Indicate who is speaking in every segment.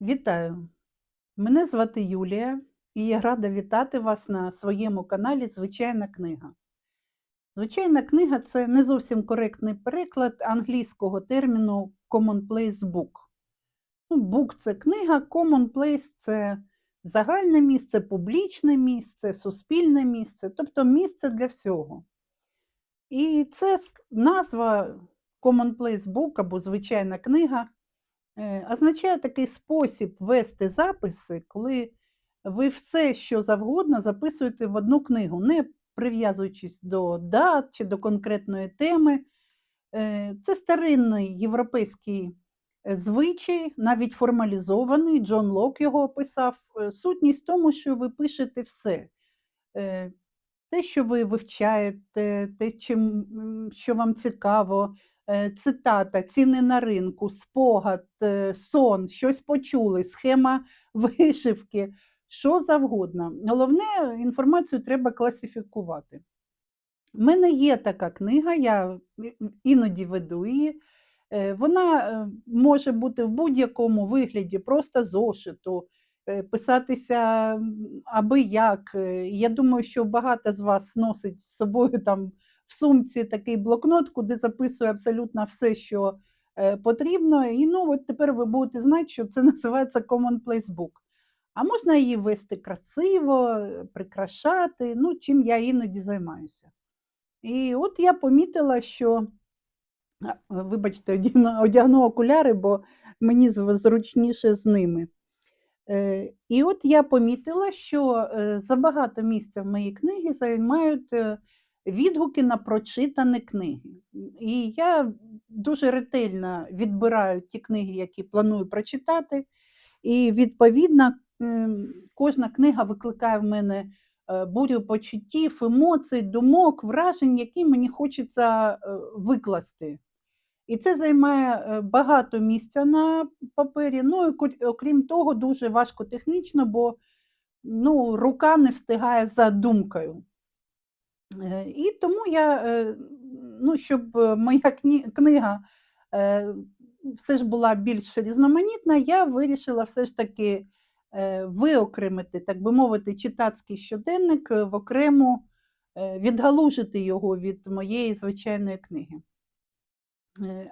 Speaker 1: Вітаю! Мене звати Юлія, і я рада вітати вас на своєму каналі Звичайна книга. Звичайна книга це не зовсім коректний переклад англійського терміну commonplace book. Ну, book – це книга, commonplace – це загальне місце, публічне місце, суспільне місце, тобто місце для всього. І це назва commonplace book або звичайна книга означає такий спосіб вести записи, коли ви все, що завгодно, записуєте в одну книгу, не прив'язуючись до дат чи до конкретної теми. Е, Це старинний європейський е, звичай, навіть формалізований. Джон Лок його описав. Е, Сутність в тому, що ви пишете все. Е, Те, що ви вивчаєте, те, чим, що вам цікаво, е, цитата, ціни на ринку, спогад, е, сон, щось почули, схема вишивки, що завгодно. Головне, інформацію треба класифікувати. У мене є така книга, я іноді веду її. Е, Вона е, може бути в будь-якому вигляді, просто зошиту, е, писатися аби як. Е, Я думаю, що багато з вас носить з собою там в сумці такий блокнот, куди записує абсолютно все, що е, потрібно. І ну, от тепер ви будете знати, що це називається Commonplace Book. А можна її вести красиво, прикрашати, ну, чим я іноді займаюся. І от я помітила, що вибачте, одягну, окуляри, бо мені зручніше з ними. Е, І от я помітила, що е, забагато місця в моїй книгі займають відгуки на прочитані книги. І я дуже ретельно відбираю ті книги, які планую прочитати. І відповідно ем, кожна книга викликає в мене е, бурю почуттів, емоцій, думок, вражень, які мені хочеться е, викласти. І це займає е, багато місця на папері. Ну і окрім того, дуже важко технічно, бо ну, рука не встигає за думкою. Е, І тому я, е, ну, щоб е, моя книга все ж була більш різноманітна, я вирішила все ж таки виокремити, так би мовити, читацький щоденник в окрему, відгалужити його від моєї звичайної книги.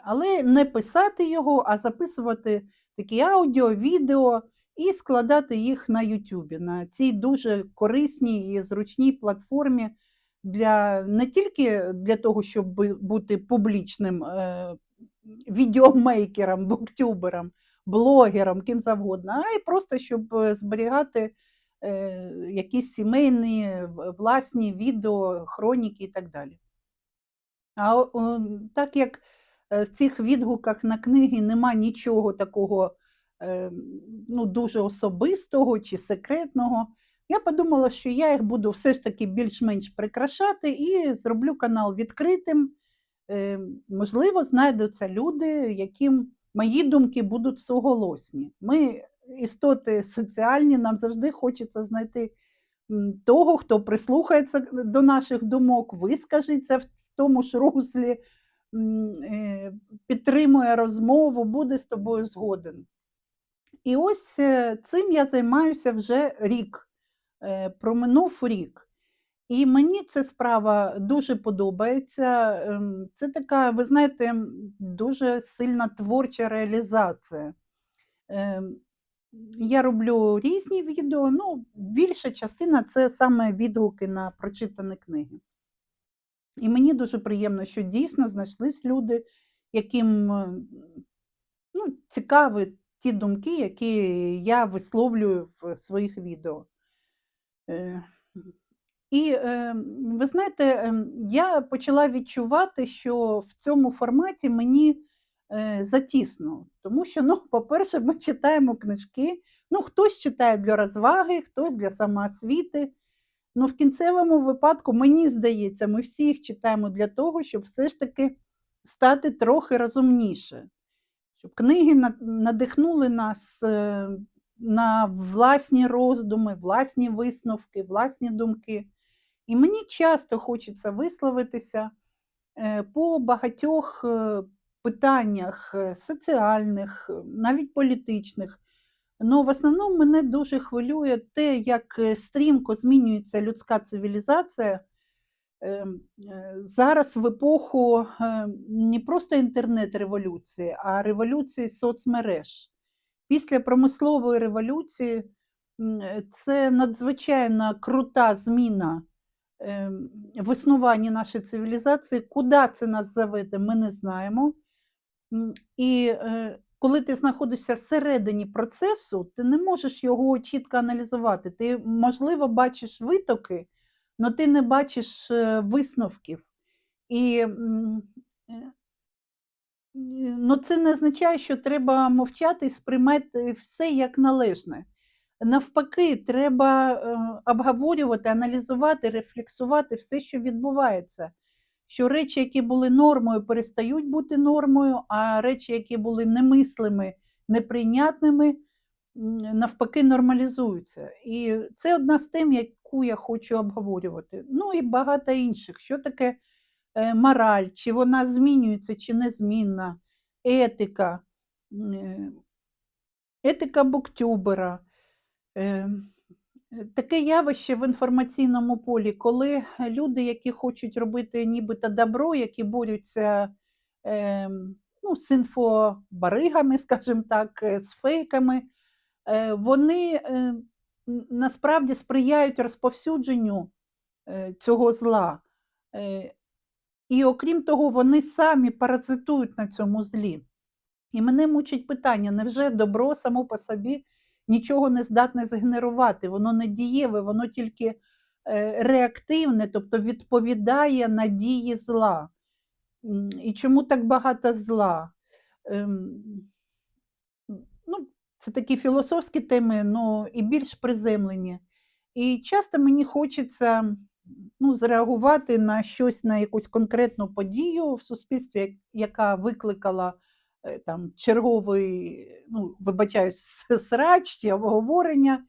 Speaker 1: Але не писати його, а записувати такі аудіо, відео і складати їх на Ютубі, на цій дуже корисній і зручній платформі для не тільки для того, щоб бути публічним е, відеомейкером, буктюбером, блогером, ким завгодно, а й просто щоб е, зберігати е, якісь сімейні власні відео, хроніки і так далі. А так як в цих відгуках на книги нема нічого такого ну, дуже особистого чи секретного, я подумала, що я їх буду все ж таки більш-менш прикрашати і зроблю канал відкритим. Е, Можливо, знайдуться люди, яким мої думки будуть суголосні. Ми істоти соціальні, нам завжди хочеться знайти того, хто прислухається до наших думок, вискажеться в тому ж руслі, е, підтримує розмову, буде з тобою згоден. І ось е, цим я займаюся вже рік, проминув рік. І мені ця справа дуже подобається. Ем, Це така, ви знаєте, дуже сильна творча реалізація. Ем, Я роблю різні відео, ну, більша частина це саме відгуки на прочитані книги. І мені дуже приємно, що дійсно знайшлись люди, яким е, ну, цікаві ті думки, які я висловлюю в своїх відео. Е, І е, ви знаєте, ем, я почала відчувати, що в цьому форматі мені е, затісно. Тому що, ну, по-перше, ми читаємо книжки. Ну, хтось читає для розваги, хтось для самоосвіти. Ну, в кінцевому випадку, мені здається, ми всі їх читаємо для того, щоб все ж таки стати трохи розумніше, щоб книги надихнули нас е, на власні роздуми, власні висновки, власні думки. І мені часто хочеться висловитися е, по багатьох е, питаннях е, соціальних, навіть політичних. Ну, в основному мене дуже хвилює те, як стрімко змінюється людська цивілізація. Зараз в епоху не просто інтернет-революції, а революції соцмереж. Після промислової революції е, це надзвичайно крута зміна ем, в існуванні нашої цивілізації. Куди це нас заведе, ми не знаємо. І е, коли ти знаходишся всередині процесу, ти не можеш його чітко аналізувати. Ти, можливо, бачиш витоки, але ти не бачиш е, висновків. І ну, це не означає, що треба мовчати і сприймати все як належне. Навпаки, треба е, обговорювати, аналізувати, рефлексувати все, що відбувається. Що речі, які були нормою, перестають бути нормою, а речі, які були немислими, неприйнятними, навпаки, нормалізуються. І це одна з тем, яку я хочу обговорювати. Ну і багато інших. Що таке мораль, чи вона змінюється, чи незмінна, етика, етика буктюбера. Е, Таке явище в інформаційному полі, коли люди, які хочуть робити нібито добро, які борються е, ну, з інфобаригами, скажімо так, е, з фейками, е, вони е, насправді сприяють розповсюдженню цього зла. І окрім того, вони самі паразитують на цьому злі. І мене мучить питання: невже добро само по собі нічого не здатне згенерувати? Воно не дієве, воно тільки е, реактивне, тобто відповідає на дії зла. І чому так багато зла? Ем, Ну, це такі філософські теми, ну і більш приземлені. І часто мені хочеться ну, зреагувати на щось, на якусь конкретну подію в суспільстві, яка викликала е, там, черговий, ну, вибачаюсь, срач чи обговорення,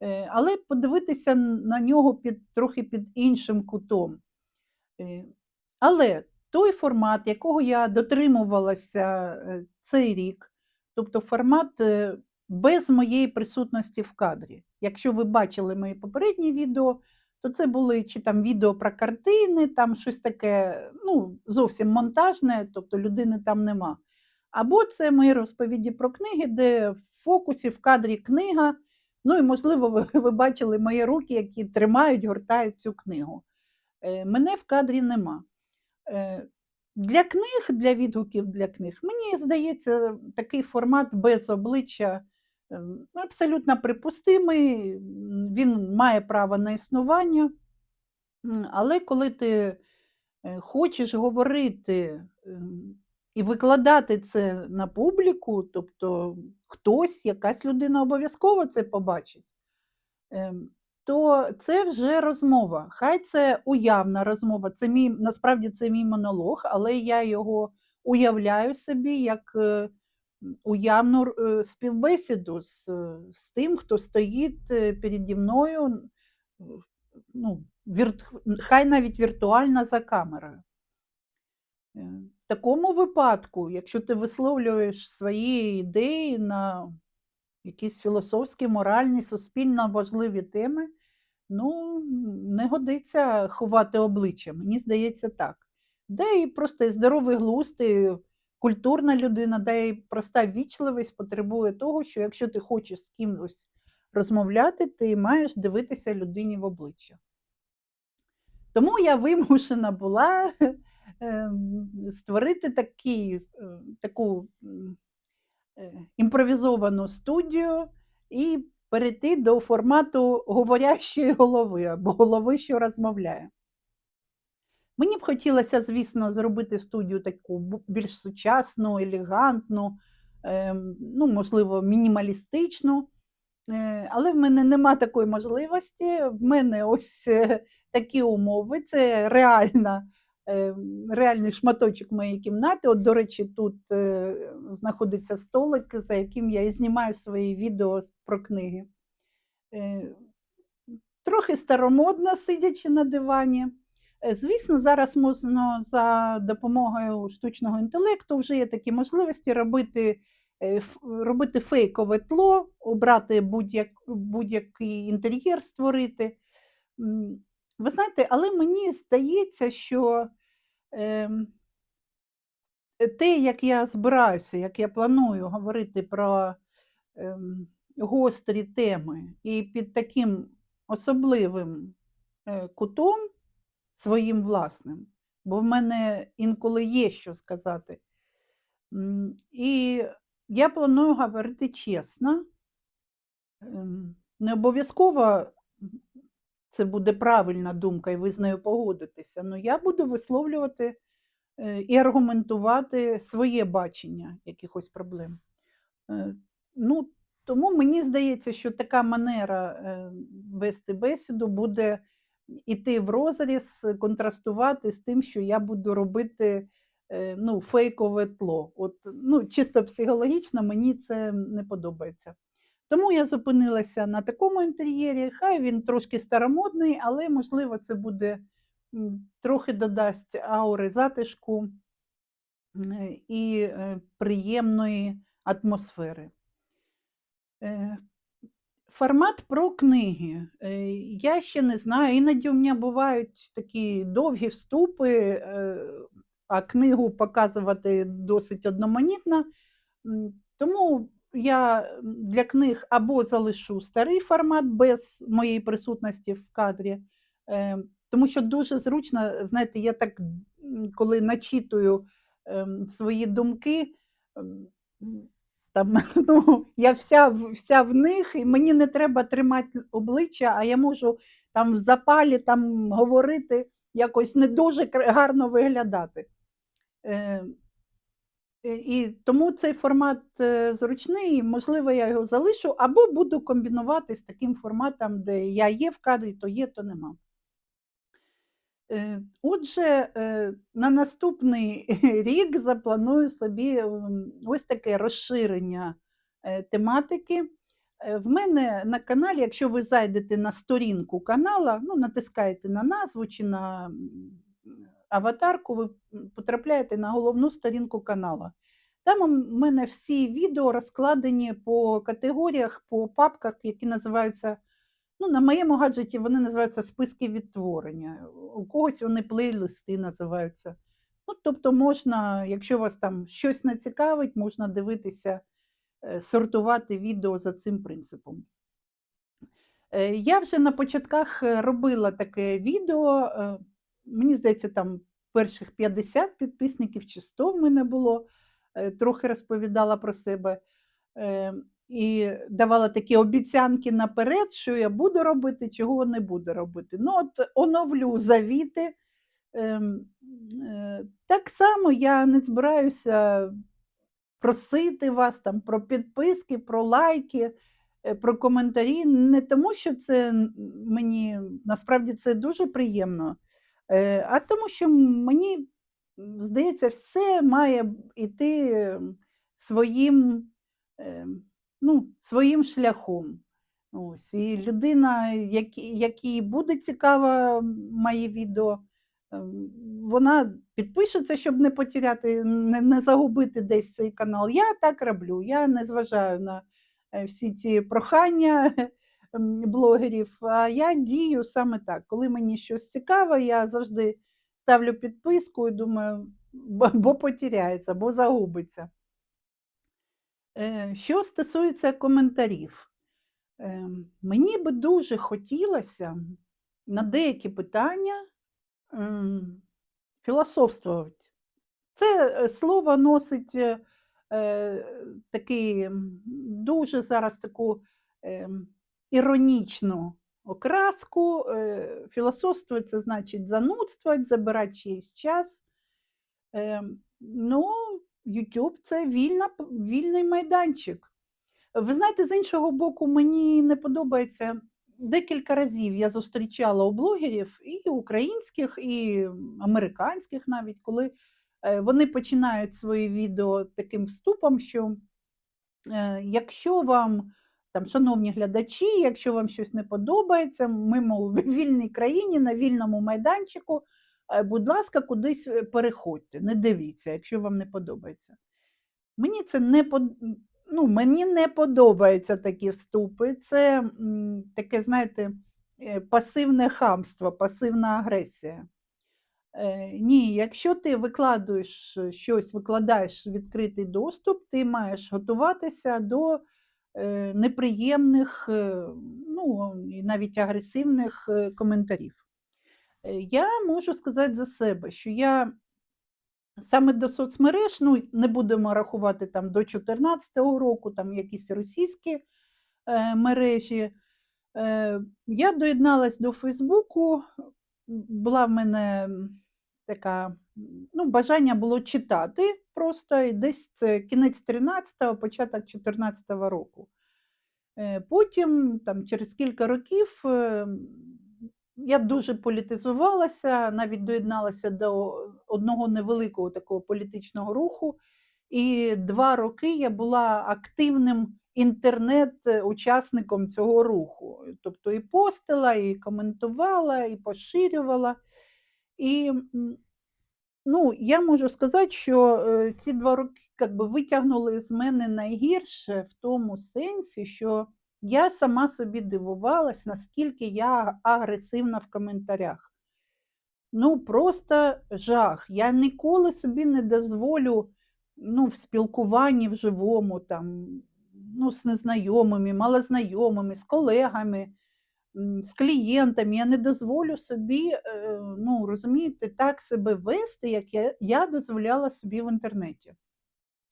Speaker 1: е, але подивитися на нього під, трохи під іншим кутом. Е, Але той формат, якого я дотримувалася цей рік, тобто формат без моєї присутності в кадрі. Якщо ви бачили мої попередні відео, то це були чи там відео про картини, там щось таке, ну, зовсім монтажне, тобто людини там нема. Або це мої розповіді про книги, де в фокусі в кадрі книга. Ну і, можливо, ви, ви бачили мої руки, які тримають, гортають цю книгу. Е, Мене в кадрі нема. Е, Для книг, для відгуків для книг, мені здається, такий формат без обличчя абсолютно припустимий, він має право на існування. Але коли ти е, хочеш говорити ем, і викладати це на публіку, тобто хтось, якась людина обов'язково це побачить, ем, то це вже розмова. Хай це уявна розмова. Це мій, насправді це мій монолог, але я його уявляю собі як е, уявну е, співбесіду з, е, з тим, хто стоїть е, переді мною, ну, вірт, хай навіть віртуально за камерою. В такому випадку, якщо ти висловлюєш свої ідеї на якісь філософські, моральні, суспільно важливі теми, ну, не годиться ховати обличчя, мені здається так. Де і просто здоровий глузд, культурна людина, де і проста вічливість потребує того, що якщо ти хочеш з кимось розмовляти, ти маєш дивитися людині в обличчя. Тому я вимушена була ем, створити такий, е, таку е, імпровізовану студію і перейти до формату говорящої голови або голови, що розмовляє. Мені б хотілося, звісно, зробити студію таку більш сучасну, елегантну, ем, ну, можливо, мінімалістичну. Е, Але в мене нема такої можливості. В мене ось е, такі умови. Це реальна, е, реальний шматочок моєї кімнати. От, до речі, тут е, знаходиться столик, за яким я і знімаю свої відео про книги. Трохи старомодна, сидячи на дивані. Е, Звісно, зараз можна за допомогою штучного інтелекту вже є такі можливості робити е, робити фейкове тло, обрати будь-як, будь-який інтер'єр створити. Ви знаєте, але мені здається, що ем, те, як я збираюся, як я планую говорити про ем, гострі теми і під таким особливим е, кутом своїм власним, бо в мене інколи є що сказати. І я планую говорити чесно. Ем, Не обов'язково це буде правильна думка, і ви з нею погодитеся. але я буду висловлювати е, і аргументувати своє бачення якихось проблем. Е, Ну, тому мені здається, що така манера е, вести бесіду буде іти в розріз, контрастувати з тим, що я буду робити е, ну, фейкове тло. От, ну, чисто психологічно мені це не подобається. Тому я зупинилася на такому інтер'єрі. Хай він трошки старомодний, але, можливо, це буде трохи додасть аури затишку е, і е, приємної атмосфери. Формат про книги. Е, Я ще не знаю. Іноді у мене бувають такі довгі вступи, е, а книгу показувати досить одноманітно. Тому я для книг або залишу старий формат без моєї присутності в кадрі, е, тому що дуже зручно, знаєте, я так, коли начитую ем, свої думки, ем, там, ну, я вся, вся в них, і мені не треба тримати обличчя, а я можу там в запалі там говорити, якось не дуже гарно виглядати. Е, Е, І тому цей формат е, зручний, можливо, я його залишу, або буду комбінувати з таким форматом, де я є в кадрі, то є, то нема. Е, Отже, е, на наступний рік запланую собі ось таке розширення е, тематики. Е, В мене на каналі, якщо ви зайдете на сторінку канала, ну, натискаєте на назву чи на аватарку, ви потрапляєте на головну сторінку канала. Там у мене всі відео розкладені по категоріях, по папках, які називаються Ну, на моєму гаджеті вони називаються списки відтворення. У когось вони плейлисти називаються. Ну, тобто можна, якщо вас там щось не цікавить, можна дивитися, е, сортувати відео за цим принципом. Е, Я вже на початках е, робила таке відео. Мені здається, там перших 50 підписників чи 100 в мене було. Трохи розповідала про себе. І давала такі обіцянки наперед, що я буду робити, чого не буду робити. Ну, от оновлю завіти. Ем, е, Так само я не збираюся просити вас там про підписки, про лайки, е, про коментарі. Не тому, що це мені насправді це дуже приємно, е, а тому, що мені здається, все має йти своїм, ем, ну, своїм шляхом. Ось, і людина, якій, буде цікаво моє відео, ем, вона підпишеться, щоб не потеряти, не, не загубити десь цей канал. Я так роблю. Я не зважаю на е, всі ці прохання блогерів, а я дію саме так. Коли мені щось цікаво, я завжди ставлю підписку і думаю, бо потеряється, бо загубиться. Е, Що стосується коментарів, е, мені би дуже хотілося на деякі питання філософствувати. Це е, слово носить такий дуже зараз таку е, іронічну окраску. Філософство це значить занудствувати, забирати чийсь час. Е, ну, YouTube це вільна, вільний майданчик. Ви знаєте, з іншого боку, мені не подобається. Декілька разів я зустрічала у блогерів і українських, і американських навіть, коли е, вони починають свої відео таким вступом, що е, якщо вам, там, шановні глядачі, якщо вам щось не подобається, ми, мов, в вільній країні, на вільному майданчику, будь ласка, кудись е, переходьте, не дивіться, якщо вам не подобається. Мені це не ну, мені не подобаються такі вступи. Це таке, знаєте, е, пасивне хамство, пасивна агресія. Е, ні, якщо ти викладуєш е, щось, викладаєш відкритий доступ, ти маєш готуватися до е, неприємних, е, ну, і навіть агресивних е, коментарів. Е, Я можу сказати за себе, що я саме до соцмереж, ну, не будемо рахувати там до 2014 року, там якісь російські е, мережі. Е, я доєдналась до Фейсбуку, була в мене така, ну, бажання було читати просто, і десь це кінець 13-го, початок 14-го року. Е, Потім, там, через кілька років, е, м, я дуже політизувалася, навіть доєдналася до одного невеликого такого політичного руху. І два роки я була активним інтернет-учасником цього руху. Тобто і постила, і коментувала, і поширювала. І ну, я можу сказати, що е, ці два роки как би, витягнули з мене найгірше в тому сенсі, що я сама собі дивувалась, наскільки я агресивна в коментарях. Ну, просто жах. Я ніколи собі не дозволю ну, в спілкуванні в живому, там, ну, з незнайомими, малознайомими, з колегами, з клієнтами. Я не дозволю собі, е, ну, розумієте, так себе вести, як я, я дозволяла собі в інтернеті.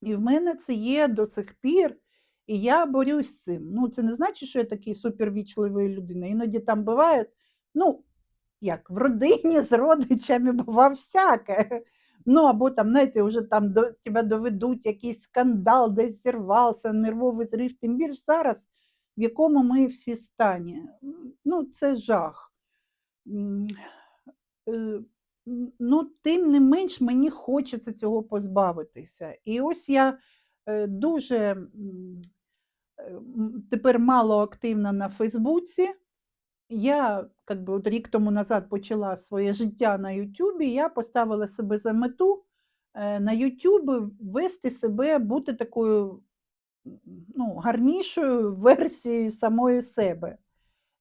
Speaker 1: І в мене це є до сих пір, і я борюсь з цим. Ну, це не значить, що я такий супервічливий людина. Іноді там буває, ну, як в родині з родичами бува всяке. Ну, або там, знаєте, вже там до тебе доведуть якийсь скандал, десь зірвався, нервовий зрив, тим більш зараз, в якому ми всі стані. Ну, це жах. Е, Ну, тим не менш, мені хочеться цього позбавитися. І ось я е, дуже тепер мало активна на Фейсбуці. Я как би, от рік тому назад почала своє життя на Ютубі. Я поставила себе за мету е, на Ютубі вести себе, бути такою ну, гарнішою версією самої себе.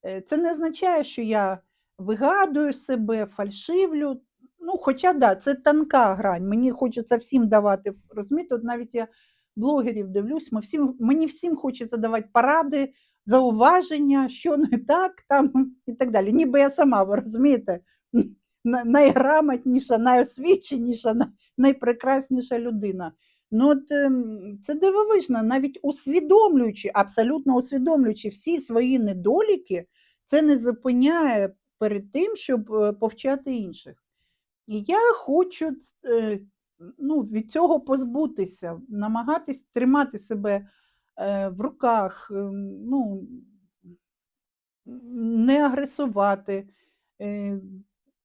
Speaker 1: Е, Це не означає, що я вигадую себе, фальшивлю. Ну, хоча да, це тонка грань. Мені хочеться всім давати, розумієте, от навіть я блогерів дивлюсь, ми всім, мені всім хочеться давати поради, зауваження, що не так там і так далі. Ніби я сама, ви розумієте, найграмотніша, найосвіченіша, найпрекрасніша людина. Ну, от, ем, це дивовижно, навіть усвідомлюючи, абсолютно усвідомлюючи всі свої недоліки, це не зупиняє перед тим, щоб е, повчати інших. І я хочу е, ну, від цього позбутися, намагатись тримати себе е, в руках, ем, ну, не агресувати, е,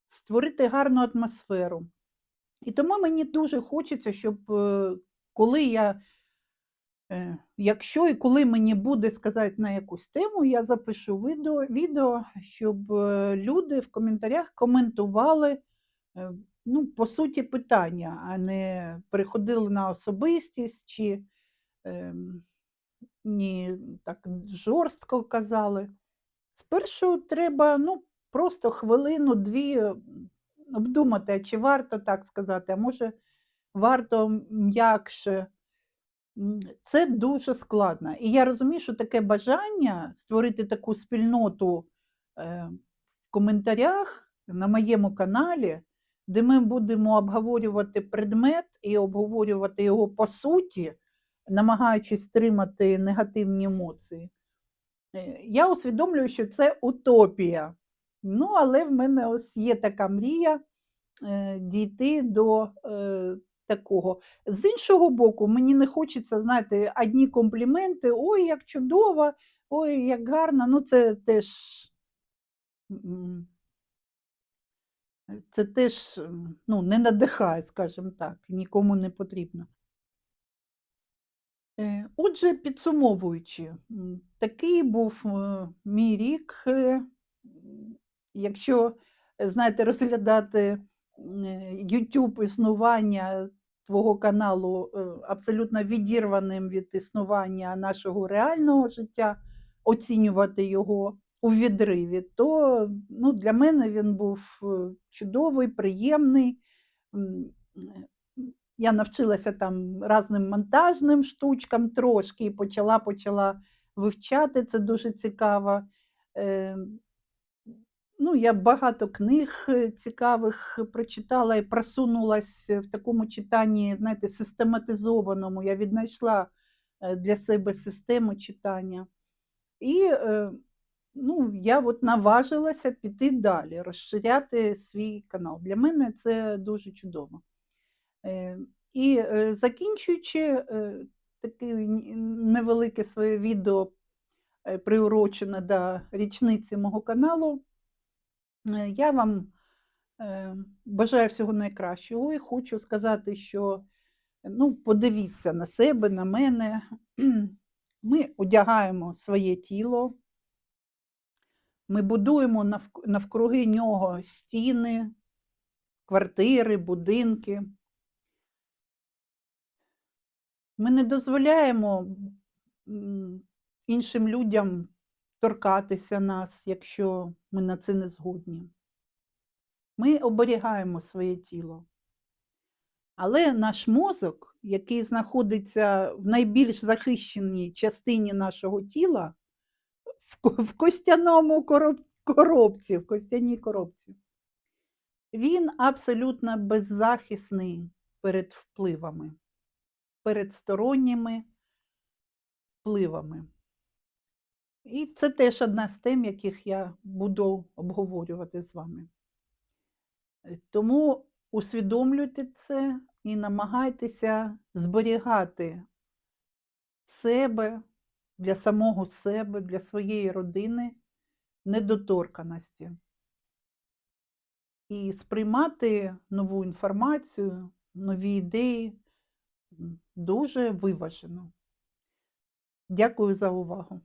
Speaker 1: створити гарну атмосферу. І тому мені дуже хочеться, щоб е, коли я, якщо і коли мені буде сказати на якусь тему, я запишу відео, відео щоб люди в коментарях коментували ну, по суті питання, а не переходили на особистість чи ем, ні, так жорстко казали. Спершу треба ну, просто хвилину-дві обдумати, чи варто так сказати, а може варто м'якше. Це дуже складно. І я розумію, що таке бажання створити таку спільноту е, в коментарях на моєму каналі, де ми будемо обговорювати предмет і обговорювати його по суті, намагаючись стримати негативні емоції. Е, Я усвідомлюю, що це утопія. Ну, але в мене ось є така мрія е, дійти до е, такого. З іншого боку, мені не хочеться, знаєте, одні компліменти, ой, як чудово, ой, як гарно. Ну, це теж, це теж ну, не надихає, скажімо так, нікому не потрібно. Е, Отже, підсумовуючи, такий був е, мій рік. е, Якщо, знаєте, розглядати YouTube існування твого каналу абсолютно відірваним від існування нашого реального життя, оцінювати його у відриві, то ну, для мене він був е, чудовий, приємний. Я навчилася там разним монтажним штучкам трошки і почала почала вивчати це дуже цікаво. Е, Ну, я багато книг е, цікавих прочитала і просунулась в такому читанні, знаєте, систематизованому. Я віднайшла для себе систему читання. І ну, я от наважилася піти далі, розширяти свій канал. Для мене це дуже чудово. І е, закінчуючи е, таке невелике своє відео, приурочене до річниці мого каналу, е, я вам е, бажаю всього найкращого і хочу сказати, що ну, подивіться на себе, на мене. Ми одягаємо своє тіло, ми будуємо навкруги нього стіни, квартири, будинки. Ми не дозволяємо іншим людям торкатися нас, якщо ми на це не згодні. Ми оберігаємо своє тіло. Але наш мозок, який знаходиться в найбільш захищеній частині нашого тіла, в костяному короб- коробці, в костяній коробці, він абсолютно беззахисний перед впливами, перед сторонніми впливами. І це теж одна з тем, яких я буду обговорювати з вами. Тому усвідомлюйте це і намагайтеся зберігати себе для самого себе, для своєї родини недоторканості. І сприймати нову інформацію, нові ідеї дуже виважено. Дякую за увагу.